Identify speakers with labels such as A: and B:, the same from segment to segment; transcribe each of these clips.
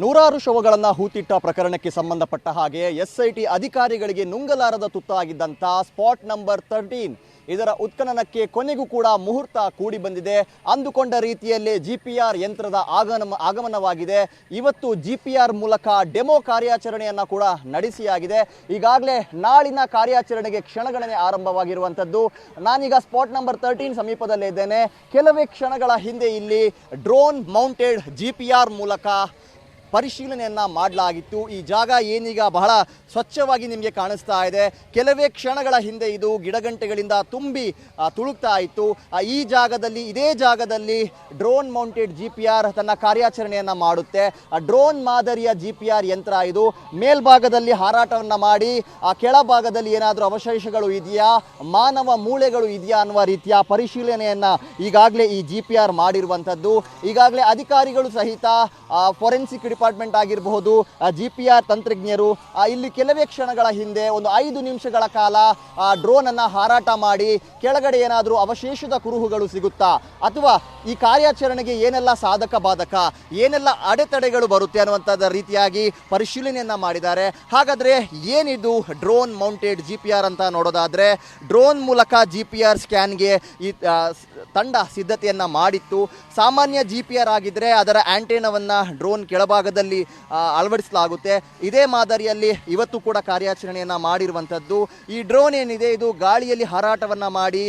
A: ನೂರಾರು ಶವಗಳನ್ನು ಹೂತಿಟ್ಟ ಪ್ರಕರಣಕ್ಕೆ ಸಂಬಂಧಪಟ್ಟ ಹಾಗೆ ಎಸ್ಐಟಿ ಅಧಿಕಾರಿಗಳಿಗೆ ನುಂಗಲಾರದ ತುತ್ತಾಗಿದ್ದಂಥ ಸ್ಪಾಟ್ ನಂಬರ್ ತರ್ಟೀನ್ ಇದರ ಉತ್ಖನನಕ್ಕೆ ಕೊನೆಗೂ ಕೂಡ ಮುಹೂರ್ತ ಕೂಡಿ ಬಂದಿದೆ. ಅಂದುಕೊಂಡ ರೀತಿಯಲ್ಲೇ ಜಿ ಪಿ ಆರ್ ಯಂತ್ರದ ಆಗಮ ಆಗಮನವಾಗಿದೆ. ಇವತ್ತು ಜಿ ಪಿ ಆರ್ ಮೂಲಕ ಡೆಮೋ ಕಾರ್ಯಾಚರಣೆಯನ್ನು ಕೂಡ ನಡೆಸಿಯಾಗಿದೆ. ಈಗಾಗಲೇ ನಾಳಿನ ಕಾರ್ಯಾಚರಣೆಗೆ ಕ್ಷಣಗಣನೆ ಆರಂಭವಾಗಿರುವಂಥದ್ದು. ನಾನೀಗ ಸ್ಪಾಟ್ ನಂಬರ್ ತರ್ಟೀನ್ ಸಮೀಪದಲ್ಲೇ ಇದ್ದೇನೆ. ಕೆಲವೇ ಕ್ಷಣಗಳ ಹಿಂದೆ ಇಲ್ಲಿ drone mounted G P R ಮೂಲಕ ಪರಿಶೀಲನೆಯನ್ನ ಮಾಡಲಾಗಿತ್ತು. ಈ ಜಾಗ ಏನೀಗ ಬಹಳ ಸ್ವಚ್ಛವಾಗಿ ನಿಮಗೆ ಕಾಣಿಸ್ತಾ ಇದೆ. ಕೆಲವೇ ಕ್ಷಣಗಳ ಹಿಂದೆ ಇದು ಗಿಡಗಂಟೆಗಳಿಂದ ತುಂಬಿ ತುಳುಕ್ತಾ ಇತ್ತು. ಈ ಜಾಗದಲ್ಲಿ, ಇದೇ ಜಾಗದಲ್ಲಿ drone mounted G P R ತನ್ನ ಕಾರ್ಯಾಚರಣೆಯನ್ನು ಮಾಡುತ್ತೆ. ಡ್ರೋನ್ ಮಾದರಿಯ ಜಿ ಪಿ ಆರ್ ಯಂತ್ರ ಇದು. ಮೇಲ್ಭಾಗದಲ್ಲಿ ಹಾರಾಟವನ್ನು ಮಾಡಿ, ಆ, ಕೆಳಭಾಗದಲ್ಲಿ ಏನಾದರೂ ಅವಶೇಷಗಳು ಇದೆಯಾ, ಮಾನವ ಮೂಳೆಗಳು ಇದೆಯಾ ಅನ್ನುವ ರೀತಿಯ ಪರಿಶೀಲನೆಯನ್ನು ಈಗಾಗಲೇ ಈ ಜಿ ಪಿ ಆರ್ ಮಾಡಿರುವಂಥದ್ದು. ಈಗಾಗಲೇ ಅಧಿಕಾರಿಗಳು ಸಹಿತ ಫೊರೆನ್ಸಿಕ್ ಡಿಪಾರ್ಟ್ಮೆಂಟ್ ಆಗಿರಬಹುದು ಜಿ ಪಿ ಆರ್ ತಂತ್ರಜ್ಞರು ಇಲ್ಲಿ ಕೆಲವೇ ಕ್ಷಣಗಳ ಹಿಂದೆ, ಒಂದು ಐದು ನಿಮಿಷಗಳ ಕಾಲ ಡ್ರೋನ್ ಅನ್ನ ಹಾರಾಟ ಮಾಡಿ ಕೆಳಗಡೆ ಏನಾದರೂ ಅವಶೇಷದ ಕುರುಹುಗಳು ಸಿಗುತ್ತಾ? ಅಥವಾ ಈ ಕಾರ್ಯಾಚರಣೆಗೆ ಏನೆಲ್ಲ ಸಾಧಕ ಬಾಧಕ, ಏನೆಲ್ಲ ಅಡೆತಡೆಗಳು ಬರುತ್ತೆ ಅನ್ನುವಂಥದ್ದು ರೀತಿಯಾಗಿ ಪರಿಶೀಲನೆಯನ್ನ ಮಾಡಿದ್ದಾರೆ. ಹಾಗಾದ್ರೆ ಏನಿದು drone mounted G P R ಅಂತ ನೋಡೋದಾದ್ರೆ ಡ್ರೋನ್ ಮೂಲಕ ಜಿ ಪಿ ಆರ್ ಸ್ಕ್ಯಾನ್ಗೆ ಈ ತಂಡ ಸಿದ್ಧತೆಯನ್ನ ಮಾಡಿತ್ತು. ಸಾಮಾನ್ಯ ಜಿ ಪಿ ಆರ್ ಆಗಿದ್ರೆ ಅದರ ಆಂಟೆನವನ್ನ ಡ್ರೋನ್ ಕೆಳಭಾಗದಲ್ಲಿ ಆ, ಅಳವಡಿಸಲಾಗುತ್ತೆ. ಇದೇ ಮಾದರಿಯಲ್ಲಿ ಇವತ್ತು ಕೂಡ ಕಾರ್ಯಾಚರಣೆಯನ್ನ ಮಾಡಿರುವಂಥದ್ದು. ಈ ಡ್ರೋನ್ ಏನಿದೆ ಇದು ಗಾಳಿಯಲ್ಲಿ ಹಾರಾಟವನ್ನ ಮಾಡಿ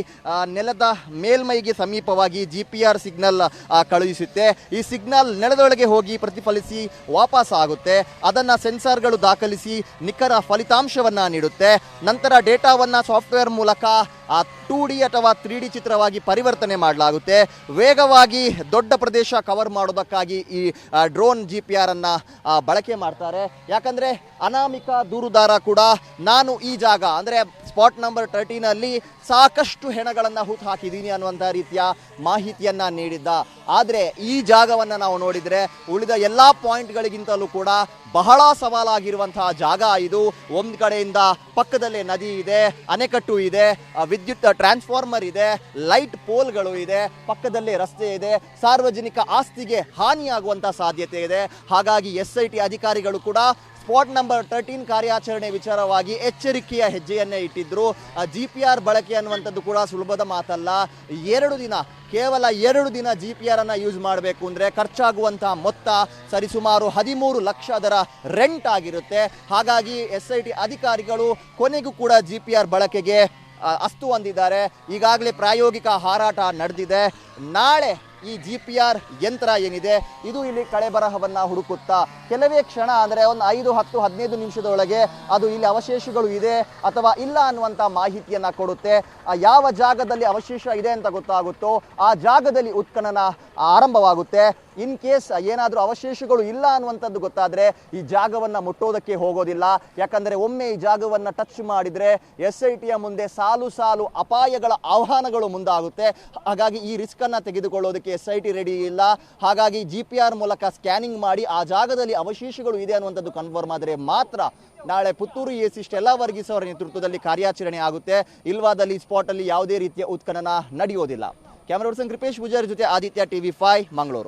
A: ನೆಲದ ಮೇಲ್ಮೈಗೆ ಸಮೀಪವಾಗಿ ಜಿ ಪಿ ಆರ್ ಸಿಗ್ನಲ್ ಕಳುಹಿಸುತ್ತೆ. ಈ ಸಿಗ್ನಲ್ ನೆಲದೊಳಗೆ ಹೋಗಿ ಪ್ರತಿಫಲಿಸಿ ವಾಪಸ್ ಆಗುತ್ತೆ. ಅದನ್ನ ಸೆನ್ಸಾರ್ಗಳು ದಾಖಲಿಸಿ ನಿಖರ ಫಲಿತಾಂಶವನ್ನ ನೀಡುತ್ತೆ. ನಂತರ ಡೇಟಾವನ್ನ ಸಾಫ್ಟ್ವೇರ್ ಮೂಲಕ ಆ ಟೂ ಡಿ ಅಥವಾ ತ್ರೀ ಡಿ ಚಿತ್ರವಾಗಿ ಪರಿವರ್ತನೆ ಮಾಡಲಾಗುತ್ತೆ. ವೇಗವಾಗಿ ದೊಡ್ಡ ಪ್ರದೇಶ ಕವರ್ ಮಾಡೋದಕ್ಕಾಗಿ ಈ ಡ್ರೋನ್ ಜಿ ಪಿ ಆರ್ ಆ, ಬಳಕೆ ಮಾಡ್ತಾರೆ. ಯಾಕಂದ್ರೆ ಅನಾಮಿಕ ದೂರುದಾರ ಕೂಡ ನಾನು ಈ ಜಾಗ, ಅಂದರೆ ಸ್ಪಾಟ್ ನಂಬರ್ ತರ್ಟೀನಲ್ಲಿ ಸಾಕಷ್ಟು ಹೆಣಗಳನ್ನು ಹೂತು ಹಾಕಿದ್ದೀನಿ ಅನ್ನುವಂಥ ರೀತಿಯ ಮಾಹಿತಿಯನ್ನು ನೀಡಿದ್ದ. ಆದರೆ ಈ ಜಾಗವನ್ನು ನಾವು ನೋಡಿದರೆ ಉಳಿದ ಎಲ್ಲ ಪಾಯಿಂಟ್ಗಳಿಗಿಂತಲೂ ಕೂಡ ಬಹಳ ಸವಾಲಾಗಿರುವಂತಹ ಜಾಗ ಇದು. ಒಂದು ಕಡೆಯಿಂದ ಪಕ್ಕದಲ್ಲೇ ನದಿ ಇದೆ, ಅಣೆಕಟ್ಟು ಇದೆ ವಿದ್ಯುತ್ ಟ್ರಾನ್ಸ್ಫಾರ್ಮರ್ ಇದೆ ಲೈಟ್ ಪೋಲ್ಗಳು ಇದೆ, ಪಕ್ಕದಲ್ಲೇ ರಸ್ತೆ ಇದೆ. ಸಾರ್ವಜನಿಕ ಆಸ್ತಿಗೆ ಹಾನಿಯಾಗುವಂಥ ಸಾಧ್ಯತೆ ಇದೆ. ಹಾಗಾಗಿ ಎಸ್ ಐ ಟಿ ಅಧಿಕಾರಿಗಳು ಕೂಡ ಸ್ಪಾಟ್ ನಂಬರ್ ತರ್ಟೀನ್ ಕಾರ್ಯಾಚರಣೆ ವಿಚಾರವಾಗಿ ಎಚ್ಚರಿಕೆಯ ಹೆಜ್ಜೆಯನ್ನೇ ಇಟ್ಟಿದ್ರು. ಜಿ ಪಿ ಆರ್ ಬಳಕೆ ಅನ್ನುವಂಥದ್ದು ಕೂಡ ಸುಲಭದ ಮಾತಲ್ಲ. ಎರಡು ದಿನ, ಕೇವಲ ಎರಡು ದಿನ ಜಿ ಪಿ ಆರ್ ಅನ್ನ ಯೂಸ್ ಮಾಡಬೇಕು ಅಂದರೆ ಖರ್ಚಾಗುವಂತಹ ಮೊತ್ತ ಸರಿಸುಮಾರು ಹದಿಮೂರು ಲಕ್ಷ ಅದರ ರೆಂಟ್ ಆಗಿರುತ್ತೆ. ಹಾಗಾಗಿ ಎಸ್ ಐ ಟಿ ಅಧಿಕಾರಿಗಳು ಕೊನೆಗೂ ಕೂಡ ಜಿ ಪಿ ಆರ್ ಬಳಕೆಗೆ ಅಸ್ತು ಹೊಂದಿದ್ದಾರೆ. ಈಗಾಗಲೇ ಪ್ರಾಯೋಗಿಕ ಹಾರಾಟ ನಡೆದಿದೆ. ನಾಳೆ ಈ ಜಿ ಪಿ ಆರ್ ಯಂತ್ರ ಏನಿದೆ, ಇದು ಇಲ್ಲಿ ಕಳೆಬರಹವನ್ನು ಹುಡುಕುತ್ತಾ, ಕೆಲವೇ ಕ್ಷಣ ಅಂದರೆ ಒಂದು ಐದು, ಹತ್ತು, ಹದಿನೈದು ನಿಮಿಷದೊಳಗೆ ಅದು ಇಲ್ಲಿ ಅವಶೇಷಗಳು ಇದೆ ಅಥವಾ ಇಲ್ಲ ಅನ್ನುವಂಥ ಮಾಹಿತಿಯನ್ನ ಕೊಡುತ್ತೆ. ಯಾವ ಜಾಗದಲ್ಲಿ ಅವಶೇಷ ಇದೆ ಅಂತ ಗೊತ್ತಾಗುತ್ತೋ, ಆ ಜಾಗದಲ್ಲಿ ಉತ್ಖನನ ಆರಂಭವಾಗುತ್ತೆ. ಇನ್ ಕೇಸ್ ಏನಾದರೂ ಅವಶೇಷಗಳು ಇಲ್ಲ ಅನ್ನುವಂಥದ್ದು ಗೊತ್ತಾದರೆ ಈ ಜಾಗವನ್ನು ಮುಟ್ಟೋದಕ್ಕೆ ಹೋಗೋದಿಲ್ಲ. ಯಾಕಂದರೆ ಒಮ್ಮೆ ಈ ಜಾಗವನ್ನು ಟಚ್ ಮಾಡಿದರೆ ಎಸ್ ಐ ಟಿಯ ಮುಂದೆ ಸಾಲು ಸಾಲು ಅಪಾಯಗಳ ಆಹ್ವಾನಗಳು ಮುಂದಾಗುತ್ತೆ. ಹಾಗಾಗಿ ಈ ರಿಸ್ಕನ್ನು ತೆಗೆದುಕೊಳ್ಳೋದಕ್ಕೆ ಎಸ್ ಐ ಟಿ ರೆಡಿ ಇಲ್ಲ. ಹಾಗಾಗಿ ಜಿ ಪಿ ಆರ್ ಮೂಲಕ ಸ್ಕ್ಯಾನಿಂಗ್ ಮಾಡಿ ಆ ಜಾಗದಲ್ಲಿ ಅವಶೇಷಗಳು ಇದೆ ಅನ್ನುವಂಥದ್ದು ಕನ್ಫರ್ಮ್ ಆದರೆ ಮಾತ್ರ ನಾಳೆ ಪುತ್ತೂರು ಎ ಸಿ ಸ್ಟೆಲ್ಲಾ ವರ್ಗೀಸ್ ನೇತೃತ್ವದಲ್ಲಿ ಕಾರ್ಯಾಚರಣೆ ಆಗುತ್ತೆ. ಇಲ್ವಾದಲ್ಲಿ ಸ್ಪಾಟಲ್ಲಿ ಯಾವುದೇ ರೀತಿಯ ಉತ್ಖನನ ನಡೆಯೋದಿಲ್ಲ. ಕ್ಯಾಮರಾ ಪರ್ಸನ್ ಕೃಪೇಶ್ ಪೂಜಾರಿ ಜೊತೆ ಆದಿತ್ಯ ಟಿವಿ ಫೈವ್, ಮಂಗಳೂರು.